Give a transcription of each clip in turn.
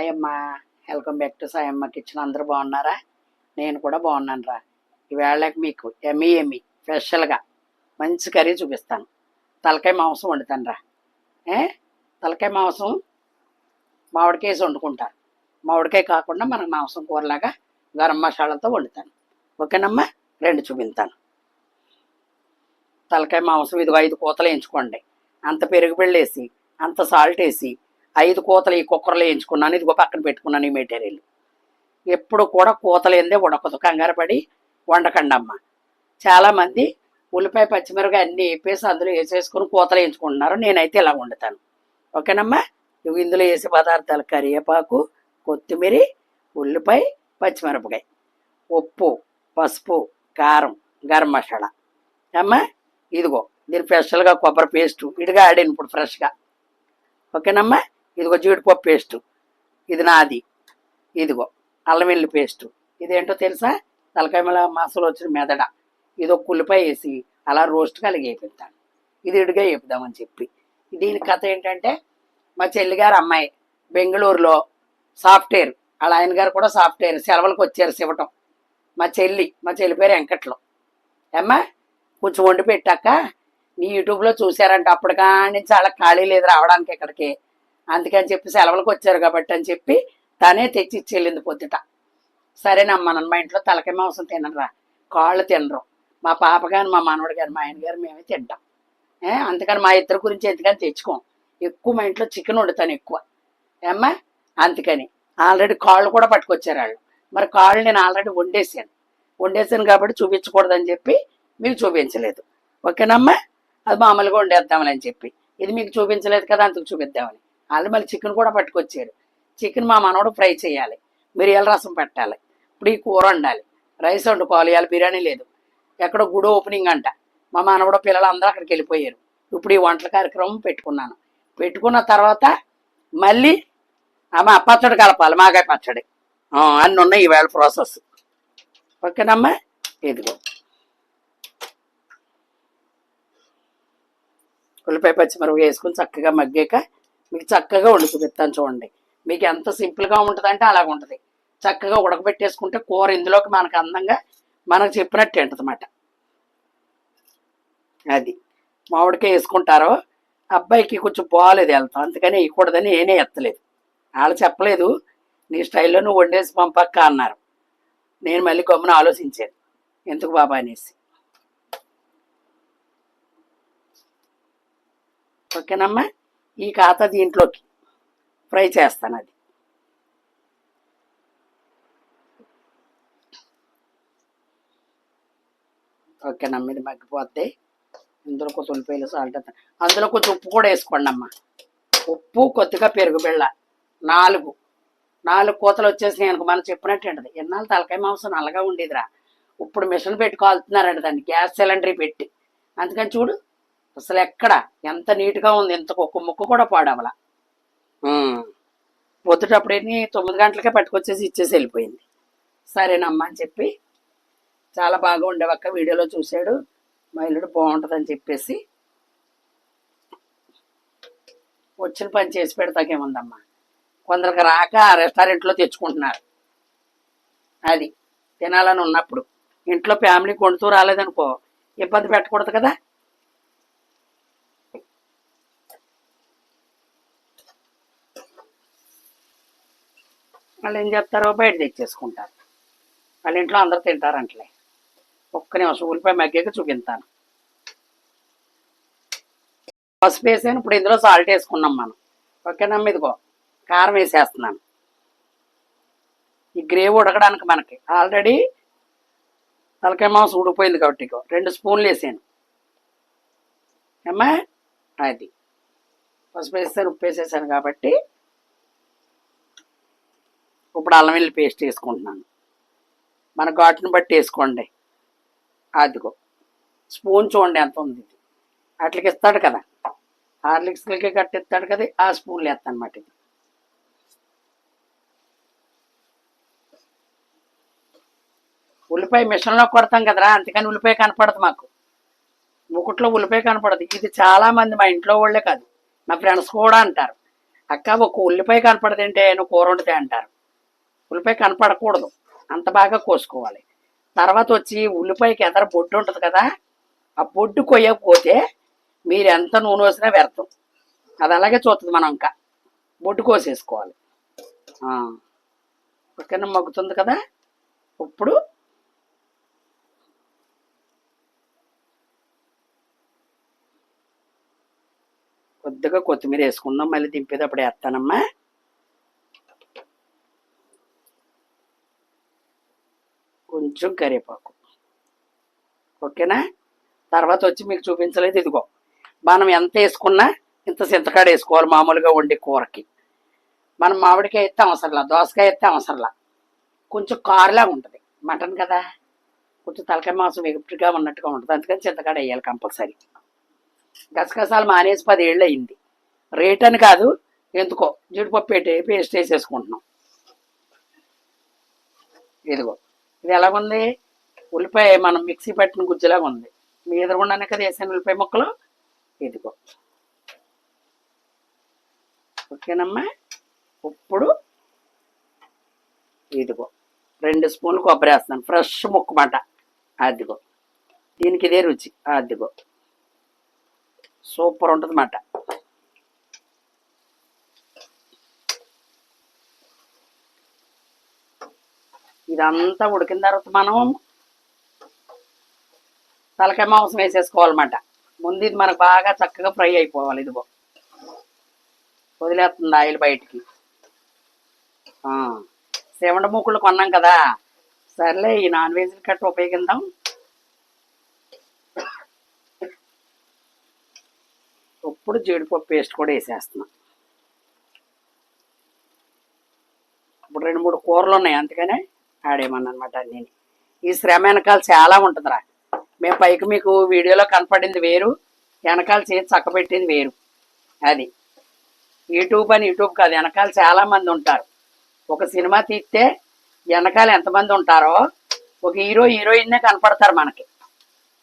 Hi అమ్మా welcome back to Sayamma kitchen. అందరూ బాగున్నారా? నేను కూడా బాగున్నాను రా ఈవేళకి మీకు ఎమి ఎమి స్పెషల్గా మంచి కర్రీ చూపిస్తాను. తలకాయ మాంసం వండుతాను రా ఏ? తలకాయ మాంసం మామిడికాయ వేసి వండుకుంటారు మామిడికాయ కాకుండా మనకు మాంసం కూరలాగా గరం మసాలాతో వండుతాను. ఓకేనమ్మా? రెండు చూపిస్తాను తలకాయ మాంసం ఇది ఐదు కూతలు వేయించుకోండి. అంత పెరుగు పెళ్ళేసి అంత సాల్ట్ వేసి ఐదు కూతలు ఈ కుక్కర్లో వేయించుకున్నాను ఇదిగో పక్కన పెట్టుకున్నాను ఈ మెటీరియల్. ఎప్పుడు కూడా కూతలేందే ఉడకదు కంగారు పడి వండకండి అమ్మ. చాలామంది ఉల్లిపాయ పచ్చిమిరపకాయ అన్నీ వేపేసి అందులో వేసేసుకుని కూతలు వేయించుకుంటున్నారు నేనైతే ఇలా వండుతాను. ఓకేనమ్మా? ఇవి ఇందులో వేసే పదార్థాలు కరివేపాకు కొత్తిమీర ఉల్లిపాయ పచ్చిమిరపకాయ. ఉప్పు పసుపు కారం గరం మసాలా. అమ్మా ఇదిగో దీని స్పెషల్గా కొబ్బరి పేస్టు విడిగా ఆడాను ఇప్పుడు ఫ్రెష్గా ఓకేనమ్మా? ఇదిగో జీడిపప్పు పేస్టు ఇది నాది ఇదిగో అల్లం వెల్లి పేస్టు. ఇదేంటో తెలుసా? తలకాయ మల మసాలా వచ్చిన మెదడ. ఇది ఒక వేసి అలా రోస్ట్గా అలాగే వేపిస్తాను. ఇది ఇడిగా వేపుదామని చెప్పి. దీని కథ ఏంటంటే మా చెల్లిగారు అమ్మాయి బెంగళూరులో సాఫ్ట్వేర్ వాళ్ళ ఆయన గారు కూడా సాఫ్ట్వేర్ సెలవులకు వచ్చారు శివటం. మా చెల్లి మా చెల్లి పేరు వెంకట్లో. అమ్మా కొంచెం వండి పెట్టాక నీ యూట్యూబ్లో చూసారంటే అప్పుడు నుంచి వాళ్ళకి ఖాళీ లేదు రావడానికి ఇక్కడికి. అందుకని చెప్పి సెలవులకు వచ్చారు కాబట్టి అని చెప్పి తనే తెచ్చి ఇచ్చేళ్ళింది పొద్దుట. సరేనమ్మా నన్ను మా ఇంట్లో తలకాయ మాంసం తినరా కాళ్ళు తినరు. మా పాప కానీ మా మనవడు కానీ మా ఆయన గారు మేమే తింటాం. ఏ అందుకని మా ఇద్దరు గురించి ఎందుకని తెచ్చుకోం. ఎక్కువ మా ఇంట్లో చికెన్ వండుతాను ఎక్కువ. ఏమ్మా? అందుకని. ఆల్రెడీ కాళ్ళు కూడా పట్టుకొచ్చారు వాళ్ళు. మరి కాళ్ళు నేను ఆల్రెడీ వండేసాను. వండేసాను కాబట్టి చూపించకూడదని చెప్పి మీకు చూపించలేదు. ఓకేనమ్మా? అది మామూలుగా వండేద్దామని చెప్పి. ఇది మీకు చూపించలేదు కదా అందుకు చూపిద్దామని. వాళ్ళు మళ్ళీ చికెన్ కూడా పట్టుకొచ్చారు. చికెన్ మా మనవడు ఫ్రై చేయాలి. మిరియాల రసం పెట్టాలి. ఇప్పుడు ఈ కూర వండాలి. రైస్ వండుకోవాలి. ఇవాళ బిర్యానీ లేదు. ఎక్కడో గుడి ఓపెనింగ్ అంట. మా మనవడు పిల్లలు అందరూ అక్కడికి వెళ్ళిపోయారు. ఇప్పుడు ఈ వంటల కార్యక్రమం పెట్టుకున్నాను. పెట్టుకున్న తర్వాత మళ్ళీ అమ్మ పచ్చడి కలపాలి. మాగాయ పచ్చడి. అన్నీ ఉన్నాయి ఈవేళ ప్రాసెస్. ఓకేనమ్మా? ఇదిగో. ఉల్లిపాయ పచ్చిమిరపకాయ వేసుకుని చక్కగా మగ్గాక మీకు చక్కగా వండి చూడండి. మీకు ఎంత సింపుల్గా ఉంటుందంటే అలాగ ఉంటుంది. చక్కగా ఉడకబెట్టేసుకుంటే కూర ఇందులోకి మనకు అందంగా మనకు చెప్పినట్టు ఉంటుందన్నమాట అది మామిడికాయ వేసుకుంటారో అబ్బాయికి కొంచెం బాగాలేదు వెళ్తాం అందుకని వేయకూడదని నేనే ఎత్తలేదు. వాళ్ళు చెప్పలేదు నీ స్టైల్లో నువ్వు వండేసి పంపక్క అన్నారు. నేను మళ్ళీ గమ్మున ఆలోచించాను. ఎందుకు బాబా అనేసి. ఓకేనమ్మా? ఈ ఖాతా దీంట్లోకి. ఫ్రై చేస్తాను అది. ఓకేనమ్మా ఇది మగ్గిపోద్ది. ఇందులో కొంచెం ఉల్లిపాయలు సాల్ట్ అందులో కొంచెం ఉప్పు కూడా వేసుకోండి అమ్మ. ఉప్పు కొద్దిగా పెరుగు బిళ్ళ. నాలుగు. నాలుగు కూతలు వచ్చేసినాయి అనుకో మనం చెప్పినట్టు ఉంటుంది ఎన్నాళ్ళు తలకాయ మాంసం నల్లగా ఉండేదిరా. ఇప్పుడు మిషన్ పెట్టుకోవాల్తున్నారంట దాన్ని. గ్యాస్ సిలిండర్ పెట్టి. అందుకని చూడు అసలు ఎక్కడ? ఎంత నీట్గా ఉంది ఎంత ఒక్క ముక్క కూడా పాడవల. పొద్దుటప్పుడు ఎన్ని తొమ్మిది గంటలకే పట్టుకొచ్చేసి ఇచ్చేసి వెళ్ళిపోయింది. సరేనమ్మా అని చెప్పి చాలా బాగా ఉండేవక్క వీడియోలో చూశాడు మా ఇల్లుడు బాగుంటుందని చెప్పేసి వచ్చిన పని చేసి పెడతాకేముందమ్మా? కొందరికి రాక రెస్టారెంట్లో తెచ్చుకుంటున్నారు. అది తినాలని ఉన్నప్పుడు. ఇంట్లో ఫ్యామిలీ కొండుతూ రాలేదనుకో ఇబ్బంది పెట్టకూడదు కదా? వాళ్ళు ఏం చెప్తారో బయట తెచ్చేసుకుంటారు. వాళ్ళ ఇంట్లో అందరు తింటారంటలే. ఒక్క నిమిషం ఉల్లిపాయ మగ్గాక చూపిస్తాను. పసుపు వేసాను. ఇప్పుడు ఇందులో సాల్ట్ వేసుకున్నాం మనం. ఓకేనమ్మా ఇదిగో. కారం వేసేస్తున్నాను. ఈ గ్రేవీ ఉడకడానికి మనకి ఆల్రెడీ తలకాయ మాంసం ఉడిపోయింది కాబట్టి రెండు స్పూన్లు వేసాను. ఏమ్మా? అది. పసుపు వేసాను ఉప్పు వేసేసాను కాబట్టి ఇప్పుడు అల్లం వెల్లి పేస్ట్ వేసుకుంటున్నాను. మన ఘాటును బట్టి వేసుకోండి. అదిగో స్పూన్ చూడండి ఎంత ఉంది ఇది. అట్లకి ఇస్తాడు కదా. హార్లిక్స్లకి కట్టిస్తాడు కదా ఆ స్పూన్లు వేస్తాను అనమాట ఇది. ఉల్లిపాయ మిషన్లో కొడతాం కదరా అందుకని ఉల్లిపాయ కనపడదు మాకు. ముకుట్లో ఉల్లిపాయ కనపడదు. ఇది చాలామంది మా ఇంట్లో వాళ్ళే కాదు. నా ఫ్రెండ్స్ కూడా అంటారు. అక్క ఒక ఉల్లిపాయ కనపడదంటే నువ్వు కూర వండితే అంటారు. ఉల్లిపాయ కనపడకూడదు. అంత బాగా కోసుకోవాలి. తర్వాత వచ్చి ఉల్లిపాయకి ఎదర బొడ్డు ఉంటుంది కదా ఆ బొడ్డు కొయ్యకపోతే మీరు ఎంత నూనె వేసినా వ్యర్థం. అది అలాగే చూస్తుంది మనం ఇంకా. బొడ్డు కోసేసుకోవాలి. ఆ. ఓకేనా మగ్గుతుంది కదా ఇప్పుడు కొద్దిగా కొత్తిమీర వేసుకుందాం మళ్ళీ దింపేటప్పుడు వేస్తానమ్మా. కొంచెం కరివేపాకు. ఓకేనా? తర్వాత వచ్చి మీకు చూపించలేదు ఇదిగో. మనం ఎంత వేసుకున్నా ఇంత చింతకాడ వేసుకోవాలి మామూలుగా వండే కూరకి. మనం మామిడికాయ ఎత్తే అవసరంలా దోసకాయ ఎత్తే అవసరంలా కొంచెం కారులాగా ఉంటుంది. మటన్ కదా? కొంచెం తలకాయ మాంసం ఎగుపుగా ఉన్నట్టుగా ఉంటుంది. అందుకని చింతకాడ వేయాలి కంపల్సరీ. గసగసాలు మానేసి పదేళ్ళు అయింది. రేట్ అని కాదు ఎందుకో జీడిపప్పు పెట్టి పేస్ట్ వేసేసుకుంటున్నాం. ఇదిగో. ఇది ఎలాగుంది? ఉల్లిపాయ మనం మిక్సీ పట్టిన గుజ్జులాగా ఉంది. మీ ఎదురుగుండానే కదా వేసాను ఉల్లిపాయ ముక్కలు? ఇదిగో. ఓకేనమ్మా? ఇప్పుడు ఇదిగో. రెండు స్పూన్లు కొబ్బరి వేస్తాను ఫ్రెష్ ముక్క మాట. అదిగో. దీనికి ఇదే రుచి. అదిగో. సూపర్ ఉంటుంది ఇదంతా ఉడికిన తర్వాత మనం తలకాయ మాంసం వేసేసుకోవాలన్నమాట. ముందు ఇది మనకు బాగా చక్కగా ఫ్రై అయిపోవాలి ఇదిగో. వదిలేస్తుంది ఆయిల్ బయటికి. ఆ, సెవండ మూకులు కొన్నాం కదా. సర్లే ఈ నాన్ వెజ్ కట్ట ఉపయోగిద్దాం. ఇప్పుడు జీడిపప్పు పేస్ట్ కూడా వేసేస్తున్నాం. ఇప్పుడు రెండు మూడు కూరలు ఉన్నాయి అందుకనే ఆడేమన్నమాట నేను ఈ శ్రమ వెనకాల చాలా ఉంటుందిరా. మేము పైకి మీకు వీడియోలో కనపడింది వేరు వెనకాల చేతి చక్కబెట్టింది వేరు. అది. యూట్యూబ్ అని యూట్యూబ్ కాదు వెనకాల చాలామంది ఉంటారు. ఒక సినిమా తీస్తే వెనకాల ఎంతమంది ఉంటారో ఒక హీరో హీరోయిన్నే కనపడతారు మనకి.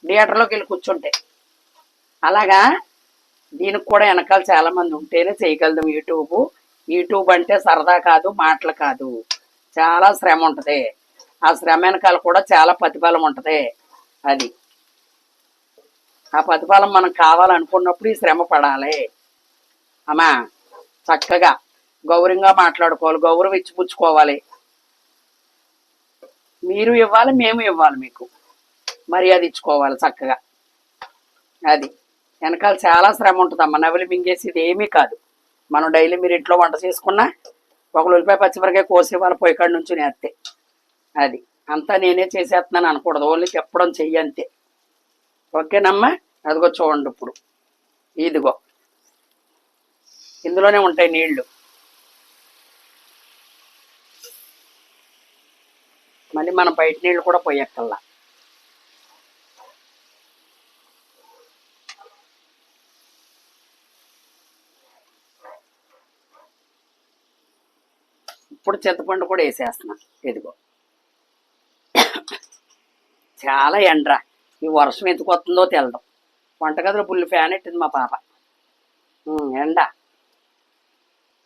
థియేటర్లోకి వెళ్ళి కూర్చుంటే. అలాగా? దీనికి కూడా వెనకాల చాలామంది ఉంటేనే చేయగలుగుతాం యూట్యూబ్. యూట్యూబ్ అంటే సరదా కాదు మాటలు కాదు. చాలా శ్రమ ఉంటుంది. ఆ శ్రమ వెనకాల కూడా చాలా ప్రతిఫలం ఉంటుంది. అది. ఆ ప్రతిఫలం మనం కావాలనుకున్నప్పుడు ఈ శ్రమ పడాలి. అమ్మా చక్కగా గౌరవంగా మాట్లాడుకోవాలి గౌరవం ఇచ్చిపుచ్చుకోవాలి. మీరు ఇవ్వాలి మేము ఇవ్వాలి మీకు. మర్యాద ఇచ్చుకోవాలి చక్కగా. అది. వెనకాల చాలా శ్రమ ఉంటుంది అమ్మ నవలి మింగేసి ఏమీ కాదు. మనం డైలీ మీరు ఇంట్లో వంట చేసుకున్నా ఒక ఉల్లిపాయ పచ్చిమిరకాయ కోసి వాళ్ళ పొయ్యికాడ నుంచి నేస్తే అది. అంతా నేనే చేసేస్తున్నాను అనకూడదు. ఓన్లీ చెప్పడం చెయ్యి అంతే. ఓకేనమ్మా? అదిగో చూడండి ఇప్పుడు. ఇదిగో. ఇందులోనే ఉంటాయి నీళ్ళు. మళ్ళీ మనం బయట నీళ్ళు కూడా పోయక్కల్లా ఇప్పుడు చింతపండు కూడా వేసేస్తున్నా. ఇదిగో. చాలా ఎండ్రా. ఈ వర్షం ఎందుకు వస్తుందో తెలడం. వంటగదిలో బుల్లి ఫ్యాన్ ఎట్టింది మా పాప. ఎండ.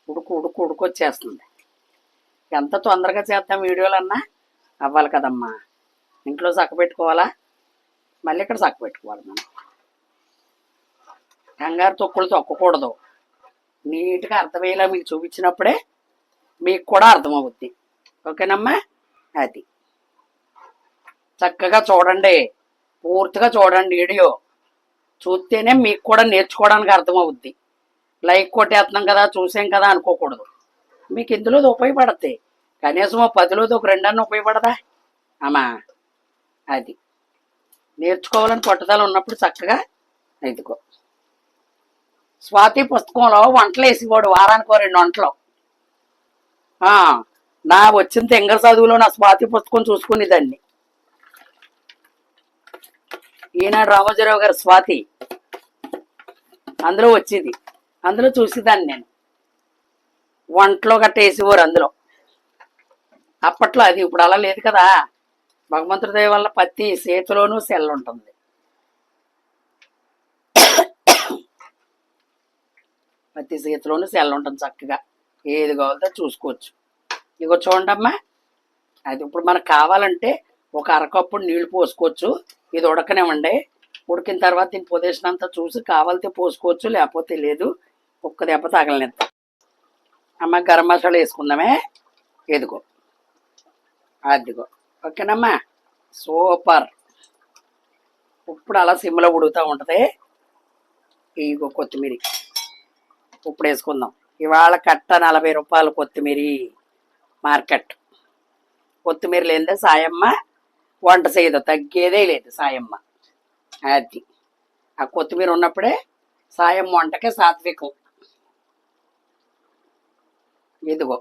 ఉడుకు ఉడుకు ఉడుకు వచ్చేస్తుంది. ఎంత తొందరగా చేద్దాం వీడియోలన్నా? అవ్వాలి కదమ్మా. ఇంట్లో చక్క పెట్టుకోవాలా? మళ్ళీ ఇక్కడ చక్క పెట్టుకోవాలి మనం. కంగారు తొక్కులు తొక్కకూడదు. నీట్గా అర్థమయ్యేలా మీకు చూపించినప్పుడే మీకు కూడా అర్థమవుద్ది. ఓకేనమ్మా? అది. చక్కగా చూడండి. పూర్తిగా చూడండి వీడియో. చూస్తేనే మీకు కూడా నేర్చుకోవడానికి అర్థమవుద్ది. లైక్ కొట్టేస్తున్నాం కదా చూసాం కదా అనుకోకూడదు. మీకు ఇందులో ఉపయోగపడతాయి. కనీసం ఓ పదిలోది ఒక రెండన్న ఉపయోగపడదా? అమ్మా అది. నేర్చుకోవాలని పట్టుదల ఉన్నప్పుడు చక్కగా ఇదిగో. స్వాతి పుస్తకంలో వంటలు వేసేవాడు వారానికి ఓ రెండు వంటలు. నా వచ్చిన తెంగర చదువులో నా స్వాతి పుస్తకం చూసుకునేదాన్ని ఈనాడు రామోజీరావు గారి స్వాతి. అందులో వచ్చేది. అందులో చూసేదాన్ని నేను. వంటలో గట్ట వేసేవారు అందులో. అప్పట్లో అది ఇప్పుడు అలా లేదు కదా. భగవంతుడి దయ వల్ల ప్రతి చేతిలోనూ సెల్ ఉంటుంది. ప్రతి చేతిలోనూ సెల్ ఉంటుంది చక్కగా. ఏది కావాలో చూసుకోవచ్చు. ఇగో చూడండమ్మా అది ఇప్పుడు మనకు కావాలంటే ఒక అరకప్పుడు నీళ్ళు పోసుకోవచ్చు. ఇది ఉడకనివ్వండి. ఉడికిన తర్వాత దీని పొజిషన్ చూసి కావాలితే పోసుకోవచ్చు లేకపోతే లేదు. ఒక్క దెబ్బ తగలనిద్దాం. అమ్మ గరం మసాలా వేసుకుందామే. ఎదుగో అదిగో. ఓకేనమ్మా? సూపర్. ఇప్పుడు అలా సిమ్లో ఉడుకుతూ ఉంటుంది. ఇగో కొత్తిమీర. ఇప్పుడు వేసుకుందాం. ఇవాళ కట్ట నలభై రూపాయలు కొత్తిమీర మార్కెట్. కొత్తిమీర లేదా సాయమ్మ వంట చేయదు తగ్గేదే లేదు సాయమ్మ. అది. ఆ కొత్తిమీర ఉన్నప్పుడే సాయమ్మ వంటకే సాత్వికం. ఇదిగో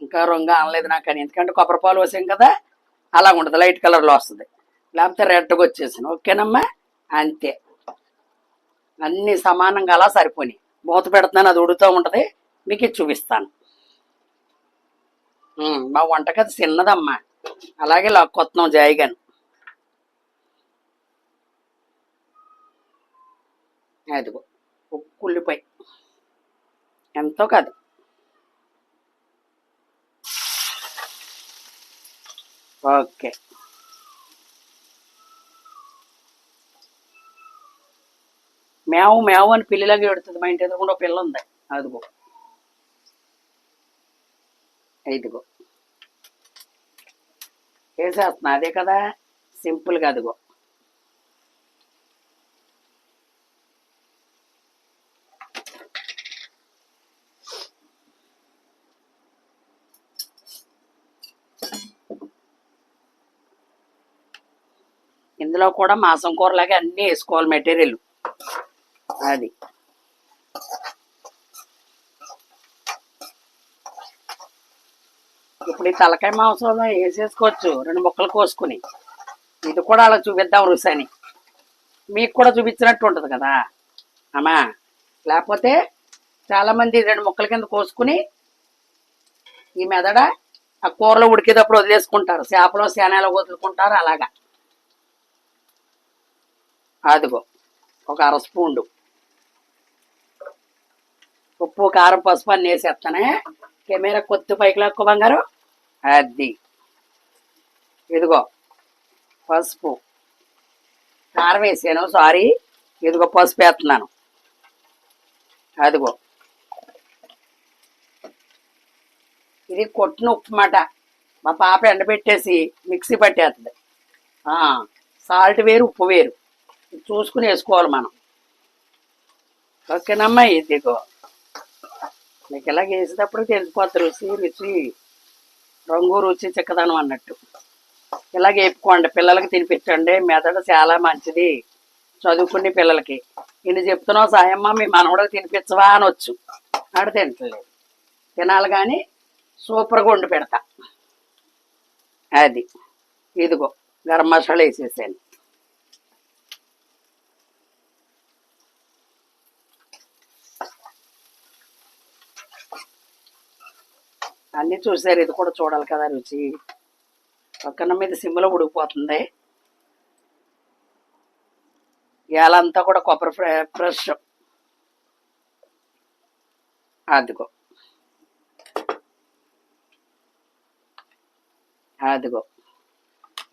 ఇంకా రంగు అనలేదు నాకు అని. ఎందుకంటే కొబ్బరి పాలు వేసాం కదా అలా ఉండదు లైట్ కలర్లో వస్తుంది. లేకపోతే రెడ్గా వచ్చేసాను ఓకేనమ్మా? అంతే. అన్నీ సమానంగా అలా సరిపోయి మూత పెడుతున్నాను అది ఉడుతూ ఉంటుంది. మీకు చూపిస్తాను. మా వంటకది చిన్నదమ్మా. అలాగే లాక్కొస్తున్నాం జాయిగాను. అదిగో ఉప్పు ఉల్లిపాయ ఎంతో కాదు. ఓకే. మేవు మేవు అని పిల్లిలాగా పెడుతుంది. మా ఇంటి ఎదురుకుండా పిల్ల ఉంది. అదిగో. ఇదిగో. వేసేస్తున్నా. అదే కదా? సింపుల్గా అదిగో. ఇందులో కూడా మాసం కూరలాగే అన్నీ వేసుకోవాలి మెటీరియల్. అది. ఇప్పుడు ఈ తలకాయ మాంసం వేసేసుకోవచ్చు రెండు ముక్కలు కోసుకుని. ఇది కూడా అలా చూపిద్దాం రుసని. మీకు కూడా చూపించినట్టు ఉంటుంది కదా? అమ్మా. లేకపోతే చాలామంది రెండు ముక్కల కింద కోసుకుని ఈ మెదడ ఆ కూరలో ఉడికేటప్పుడు వదిలేసుకుంటారు. చేపలో సేనలో వదులుకుంటారు అలాగా. అదిగో ఒక అర స్పూండు ఉప్పు కారం పసుపు అన్నీ వేసేస్తానే కెమెరా కొత్త పైకి లెక్క బంగారు. అది. ఇదిగో పసుపు. కారం వేసాను సారీ. ఇదిగో పసుపు వేస్తున్నాను. అదిగో. ఇది కొట్టిన ఉప్పు మా పాప ఎండబెట్టేసి మిక్సీ పట్టేస్తుంది. సాల్ట్ వేరు ఉప్పు వేరు. చూసుకుని వేసుకోవాలి మనం. ఓకేనమ్మా ఇదిగో. మీకు ఇలాగ వేసేటప్పుడు తెలిసిపోతారు రుచి రుచి. రంగు రుచి చిక్కదనం అన్నట్టు. ఇలాగ వేపుకోండి పిల్లలకి తినిపించండి మెదడు చాలా మంచిది చదువుకునే పిల్లలకి. ఇన్ని చెప్తున్నావు సాయమ్మ మీ మనవడకు తినిపించవా అనొచ్చు. ఆడ తింటలేదు తినాలి కానీ సూపర్గా వండి పెడతా. అది. ఇదిగో గరం మసాలా వేసేసాను అన్నీ చూసారు ఇది కూడా చూడాలి కదా రుచి. పక్కన మీద సిమ్లో ఉడికిపోతుంది. ఇవాళంతా కూడా కొబ్బరి ఫ్రె- ఫ్రెష్. అదిగో. అదిగో.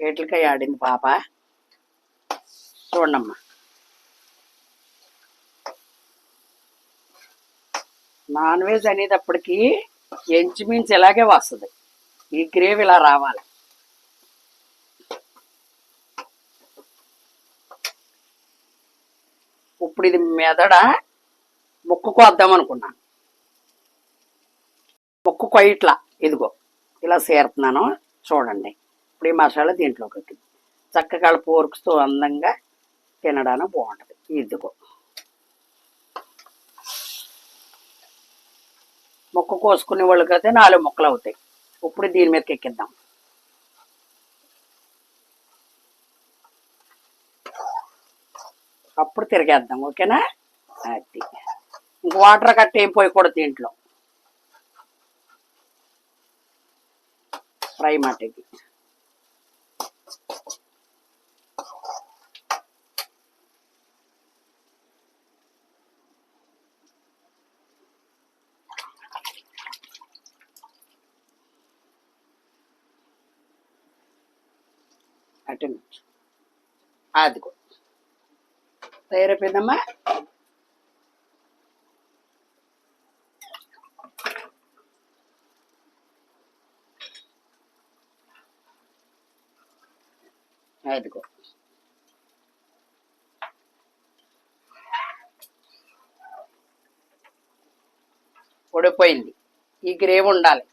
ఏట్లకాయ ఆడింది పాప. చూడమ్మా. నాన్ వెజ్ అనేటప్పటికీ ఎంచుమించు ఇలాగే వస్తుంది. ఈ గ్రేవీ ఇలా రావాలి. ఇప్పుడు ఇది మెదడ ముక్కు కోద్దాం అనుకున్నాను ముక్కు కొయ్యట్లా ఇదిగో ఇలా చేరుతున్నాను చూడండి. ఇప్పుడు ఈ మసాలా దీంట్లోకి ఎక్కింది చక్కగా పోర్క్స్తో అందంగా తినడానికి బాగుంటుంది. ఇదిగో. మొక్క కోసుకునే వాళ్ళకి అయితే నాలుగు మొక్కలు అవుతాయి. ఇప్పుడు దీని మీదకి ఎక్కిద్దాం. అప్పుడు తిరిగేద్దాం ఓకేనా? అది. ఇంక వాటర్ కట్ట ఏం పోయకూడదు దీంట్లో. ఫ్రై మటకి అటు నుంచి. అదిగో. తయారైపోయిందమ్మా. అదిగో. ఉడిపోయింది ఈ గ్రేవీ ఉండాలి.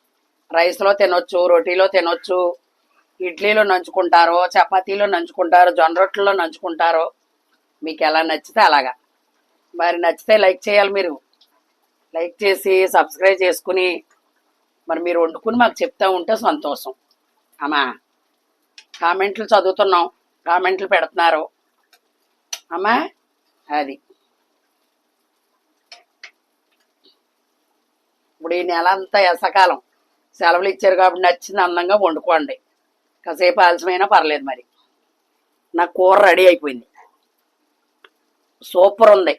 రైస్లో తినొచ్చు రొటీలో తినొచ్చు. ఇడ్లీలో నంచుకుంటారో చపాతీలో నంచుకుంటారో జొన్న రొట్టెల్లో నంచుకుంటారో మీకు ఎలా నచ్చితే అలాగా. మరి నచ్చితే లైక్ చేయాలి మీరు. లైక్ చేసి సబ్స్క్రైబ్ చేసుకుని మరి మీరు వండుకుని మాకు చెప్తా ఉంటే సంతోషం. అమ్మా కామెంట్లు చదువుతున్నాం. కామెంట్లు పెడుతున్నారు. అమ్మా అది. ఇప్పుడు ఈ నెల అంతా ఎసకాలం సెలవులు ఇచ్చారు కాబట్టి నచ్చింది అందంగా వండుకోండి. కాసేపు ఆలస్యమైనా పర్లేదు మరి. నా కూర రెడీ అయిపోయింది. సూపర్ ఉంది.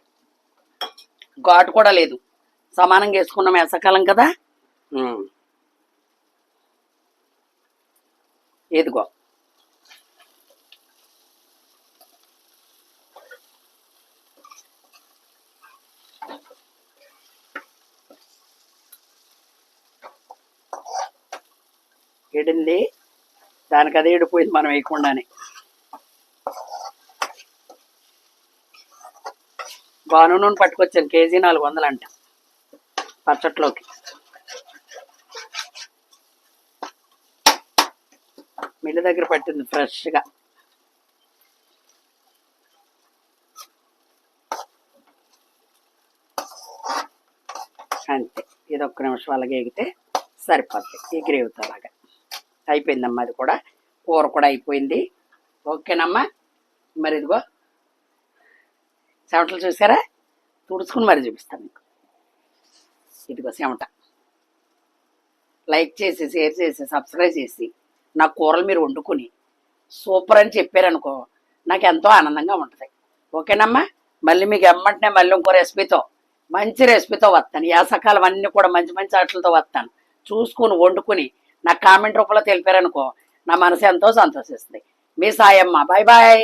ఘాటు కూడా లేదు. సమానంగా వేసుకున్నాం ఎసకాలం కదా. ఇదిగో. ఎడింది దానికి అదే ఇడిపోయింది మనం వేయకుండానే. బాను నూనె పట్టుకొచ్చాను కేజీ నాలుగు వందలు అంట పచ్చట్లోకి. మిల్లు దగ్గర పట్టింది ఫ్రెష్గా. అంతే ఇది ఒక్క నిమిషం అలాగే ఎగితే సరిపోద్ది ఈ గ్రేవీతో అలాగా. అయిపోయిందమ్మా అది కూడా. కూర కూడా అయిపోయింది. ఓకేనమ్మా? మరి ఇదిగో. చెమటలు చూసారా? తుడుచుకుని మరి చూపిస్తాను మీకు. ఇదిగో చెమట. లైక్ చేసి షేర్ చేసి సబ్స్క్రైబ్ చేసి నా కూరలు మీరు వండుకుని సూపర్ అని చెప్పారనుకో నాకు ఎంతో ఆనందంగా ఉంటుంది. ఓకేనమ్మా? మళ్ళీ మీకు ఎమ్మంటనే మళ్ళీ ఇంకో రెసిపీతో మంచి రెసిపీతో వస్తాను. యాసకాలం అన్నీ కూడా మంచి మంచి ఆటలతో వస్తాను. చూసుకుని వండుకుని నా కామెంట్ రూపంలో తెలిపారనుకో నా మనసు ఎంతో సంతోషిస్తుంది. మీ సాయమ్మ. Bye bye